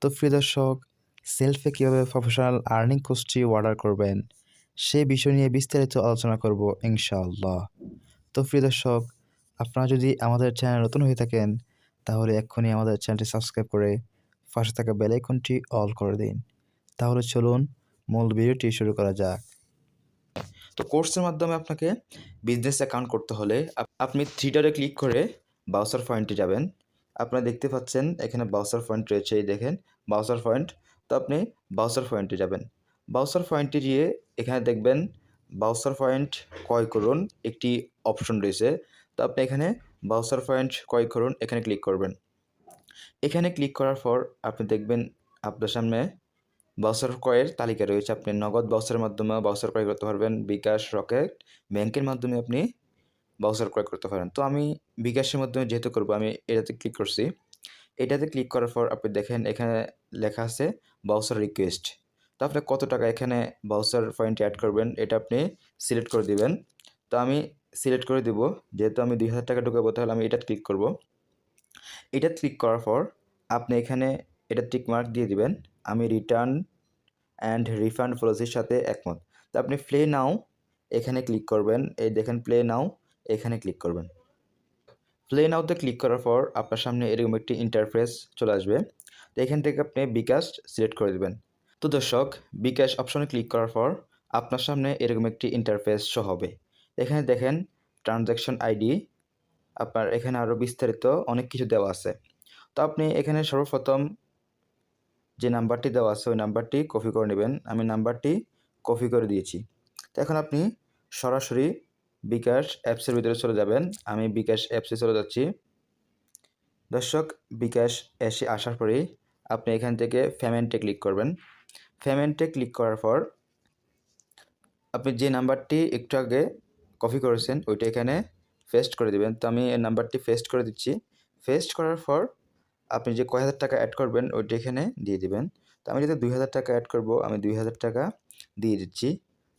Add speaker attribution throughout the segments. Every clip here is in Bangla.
Speaker 1: তো প্রিয় দর্শক সেলফে কীভাবে প্রফেশনাল আর্নিং কোর্সটি অর্ডার করবেন, সে বিষয় নিয়ে বিস্তারিত আলোচনা করব ইনশাআল্লাহ। তো প্রিয় দর্শক আপনারা যদি আমাদের চ্যানেল নতুন হয়ে থাকেন, তাহলে এক্ষুনি আমাদের চ্যানেলটি সাবস্ক্রাইব করে পাশে থাকা বেল আইকনটি অল করে দিন। তাহলে চলুন মূল ভিডিওটি শুরু করা যাক। তো কোর্সের মাধ্যমে আপনাকে বিজনেস অ্যাকাউন্ট করতে হলে আপ- আপনি থ্রিডারে ক্লিক করে বাউসার পয়েন্টে যাবেন। আপনারা দেখতে পাচ্ছেন এখানে বাউসার পয়েন্ট রয়েছে, এই দেখেন। বাউসার পয়েন্ট তো আপনি বাউসার পয়েন্টে যাবেন। বাউসার পয়েন্টে গিয়ে এখানে দেখবেন বাউসার পয়েন্ট ক্রয় করুন একটি অপশন রয়েছে। তো আপনি এখানে বাউসার পয়েন্ট ক্রয় করুন, এখানে ক্লিক করবেন। এখানে ক্লিক করার পর আপনি দেখবেন আপনার সামনে বাউসার ক্রয়ের তালিকা রয়েছে। আপনি নগদ বাউসারের মাধ্যমে বাউসার ক্রয় করতে পারবেন। বিকাশ, রকেট ব্যাংকের মাধ্যমে আপনি বাউসার ক্রয় করতে পারেন। তো আমি বিকাশের মাধ্যমে যেহেতু করব, আমি এটাতে ক্লিক করছি। এটাতে ক্লিক করার পর আপনি দেখেন এখানে লেখা আছে বাউসার রিকোয়েস্ট তো আপনি কত টাকা এখানে বাউসার পয়েন্ট অ্যাড করবেন, এটা আপনি সিলেক্ট করে দিবেন। তো আমি সিলেক্ট করে দিব, যেহেতু আমি দুই হাজার টাকা ঢুকাবো, তাহলে আমি এটা ক্লিক করব। এটা ক্লিক করার পর আপনি এখানে এটা টিক মার্ক দিয়ে দিবেন। আমি রিটার্ন অ্যান্ড রিফান্ড পলিসির সাথে একমত। তো আপনি প্লে নাও এখানে ক্লিক করবেন। এই দেখেন প্লে নাও এখানে ক্লিক করবেন। প্লে নাওতে ক্লিক করার পর আপনার সামনে এরকম একটি ইন্টারফেস চলে আসবে। তো এখান থেকে আপনি বিকাশ সিলেক্ট করে দেবেন। তো দর্শক বিকাশ অপশনে ক্লিক করার পর আপনার সামনে এরকম একটি ইন্টারফেস শো হবে। এখানে দেখেন ট্রানজ্যাকশন আইডি আপনার এখানে আরও বিস্তারিত অনেক কিছু দেওয়া আছে। তো আপনি এখানে সর্বপ্রথম যে নাম্বারটি দেওয়া আছে, ওই নাম্বারটি কপি করে নেবেন। আমি নাম্বারটি কপি করে দিয়েছি। তো এখন আপনি সরাসরি বিকাশ অ্যাপসের ভিতরে চলে যাবেন। আমি বিকাশ অ্যাপসে চলে যাচ্ছি। দর্শক, বিকাশ এসে আসার পরেই আপনি এখান থেকে পেমেন্টে ক্লিক করবেন। পেমেন্টে ক্লিক করার পর আপনি যে নাম্বারটি একটু আগে কপি করেছেন, ওইটা এখানে পেস্ট করে দিবেন। তো আমি এই নাম্বারটি পেস্ট করে দিচ্ছি। পেস্ট করার পর আপনি যে কয় হাজার টাকা অ্যাড করবেন, ওইটা এখানে দিয়ে দিবেন। তো আমি যদি দুই হাজার টাকা অ্যাড করব, আমি দুই হাজার টাকা দিয়ে দিচ্ছি।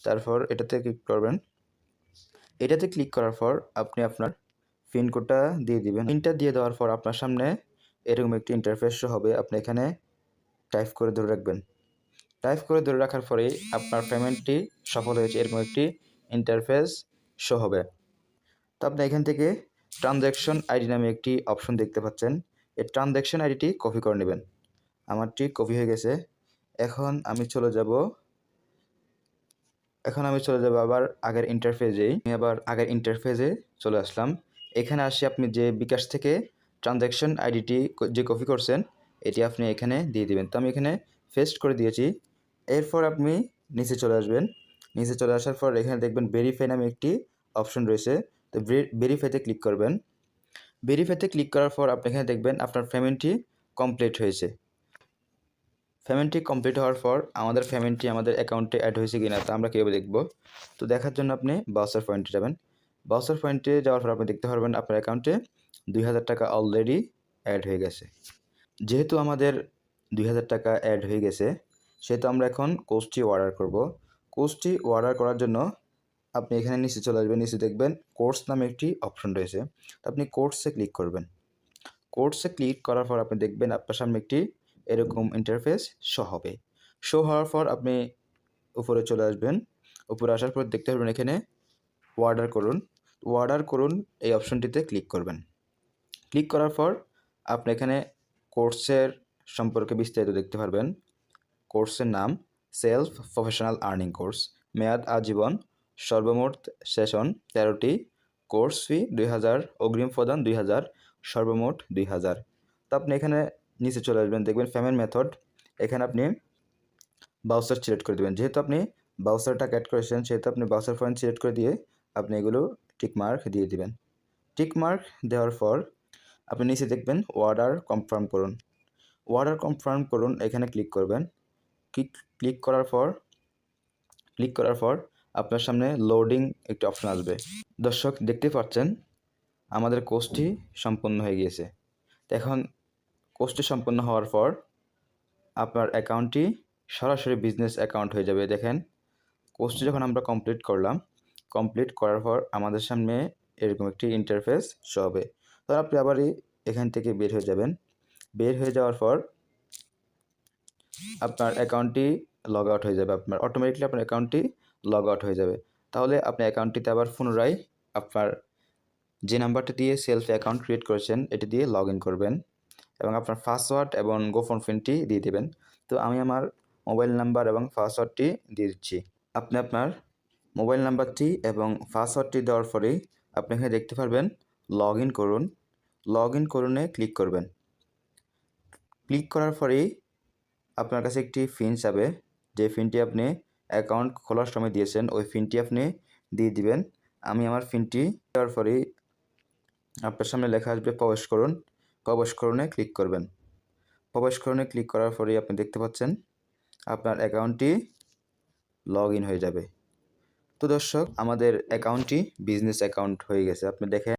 Speaker 1: তারপর এটাতে ক্লিক করবেন। এটাতে ক্লিক করার পর আপনি আপনার পিন কোডটা দিয়ে দিবেন। পিনটা দিয়ে দেওয়ার পর আপনার সামনে এরকম একটি ইন্টারফেস হবে। আপনি এখানে টাইপ করে ধরে রাখবেন। টাইপ করে ধরে রাখার পরেই আপনার পেমেন্টটি সফল হয়েছে। এরকম একটি ইন্টারফেস শো হবে। তো আপনি এখান থেকে ট্রানজ্যাকশন আইডি নামে একটি অপশন দেখতে পাচ্ছেন। এই ট্রানজ্যাকশন আইডিটি কপি করে নেবেন। আমারটি কপি হয়ে গেছে। এখন আমি চলে যাব এখন আমি চলে যাব আবার আগের ইন্টারফেজেই আমি আবার আগের ইন্টারফেজে চলে আসলাম। এখানে আসি আপনি যে বিকাশ থেকে ট্রানজ্যাকশন আইডিটি যে কপি করছেন, এটি আপনি এখানে দিয়ে দিবেন। তো আমি এখানে ফেস্ট করে দিয়েছি। এরপর আপনি নিচে চলে আসবেন। নিচে চলে আসার পর এখানে দেখবেন ভেরিফাই নামে একটি অপশন রয়েছে। তো ভেরিফাইতে ক্লিক করবেন। ভেরিফাইতে ক্লিক করার পর আপনি এখানে দেখবেন আপনার পেমেন্টটি কমপ্লিট হয়েছে। পেমেন্টটি কমপ্লিট হওয়ার পর আমাদের পেমেন্টটি আমাদের অ্যাকাউন্টে অ্যাড হয়েছে কিনা তা আমরা কীভাবে দেখব? তো দেখার জন্য আপনি বাউসার পয়েন্টে যাবেন। বাউসার পয়েন্টে যাওয়ার পর আপনি দেখতে পারবেন আপনার অ্যাকাউন্টে দুই হাজার টাকা অলরেডি অ্যাড হয়ে গেছে। যেহেতু আমাদের দুই হাজার টাকা অ্যাড হয়ে গেছে, সেহেতু আমরা এখন কোর্সটি অর্ডার করব। কোর্সটি অর্ডার করার জন্য আপনি এখানে নিচে চলে আসবেন, নিচে দেখবেন কোর্স নামে একটি অপশন রয়েছে। আপনি কোর্সে ক্লিক করবেন। কোর্সে ক্লিক করার পর আপনি দেখবেন আপনার সামনে একটি এরকম ইন্টারফেস শো হবে। শো হওয়ার পর আপনি উপরে চলে আসবেন। উপরে আসার পর দেখতে পারবেন এখানে অর্ডার করুন। অর্ডার করুন, এই অপশনটিতে ক্লিক করবেন। ক্লিক করার পর আপনি এখানে কোর্সের সম্পর্কে বিস্তারিত দেখতে পারবেন। কোর্সের নাম সেলফ প্রফেশনাল আর্নিং কোর্স মেয়াদ আজীবন সর্বমোট সেশন তেরোটি। কোর্স ফি দুই হাজার, অগ্রিম প্রদান দুই হাজার, সর্বমোট দুই হাজার। তো আপনি এখানে নিচে চলে আসবেন, দেখবেন পেমেন্ট মেথড এখানে আপনি বাউসার সিলেক্ট করে দেবেন। যেহেতু আপনি বাউসার টাকা অ্যাড করেছেন, সেহেতু আপনি বাউসার পয়েন্ট সিলেক্ট করে দিয়ে আপনি এগুলো টিক মার্ক দিয়ে দিবেন। টিক মার্ক দেওয়ার পর আপনি নিচে দেখবেন অর্ডার কনফার্ম করুন। অর্ডার কনফার্ম করুন, এখানে ক্লিক করবেন। ক্লিক ক্লিক করার পর ক্লিক করার পর আপনার সামনে লোডিং একটি অপশন আসবে। দর্শক, দেখতে পাচ্ছেন? আমাদের কোর্সটি সম্পন্ন হয়ে গিয়েছে। এখন কোর্সটি সম্পন্ন হওয়ার পর আপনার অ্যাকাউন্টটি সরাসরি বিজনেস অ্যাকাউন্ট হয়ে যাবে। দেখেন কোর্সটি যখন আমরা কমপ্লিট করলাম কমপ্লিট করার পর আমাদের সামনে এরকম একটি ইন্টারফেস শো হবে। তো আপনি আবারই এখান থেকে বের হয়ে যাবেন। বের হয়ে যাওয়ার পর আপনার অ্যাকাউন্টটি লগ আউট হয়ে যাবে। আপনার অটোমেটিকলি আপনার অ্যাকাউন্টটি লগ আউট হয়ে যাবে। তাহলে আপনি অ্যাকাউন্টটিতে আবার পুনরায় আপনার যে নাম্বারটি দিয়ে সেলফ অ্যাকাউন্ট ক্রিয়েট করেছেন, এটি দিয়ে লগ ইন করবেন। এবং আপনার পাসওয়ার্ড এবং গোপন পিনটি দিয়ে দেবেন। তো আমি আমার মোবাইল নাম্বার এবং পাসওয়ার্ডটি দিয়ে দিচ্ছি। আপনি আপনার মোবাইল নাম্বারটি এবং পাসওয়ার্ডটি দেওয়ার পরেই আপনি এখানে দেখতে পারবেন লগ ইন করুন। লগ ইন করুনে ক্লিক করবেন। ক্লিক করার পরেই আপনার কাছে একটি ফিন যাবে। যে ফিনটি আপনি অ্যাকাউন্ট খোলার সময় দিয়েছেন, ওই ফিনটি আপনি দিয়ে দিবেন। আমি আমার ফিনটি দেওয়ার পরেই আপনার সামনে লেখা আসবে প্রবেশ করুন। প্রবেশ করুনে ক্লিক করবেন। প্রবেশ করুনে ক্লিক করার পরেই আপনি দেখতে পাচ্ছেন আপনার অ্যাকাউন্টটি লগ ইন হয়ে যাবে। তো দর্শক, আমাদের অ্যাকাউন্টটি বিজনেস অ্যাকাউন্ট হয়ে গেছে। আপনি দেখেন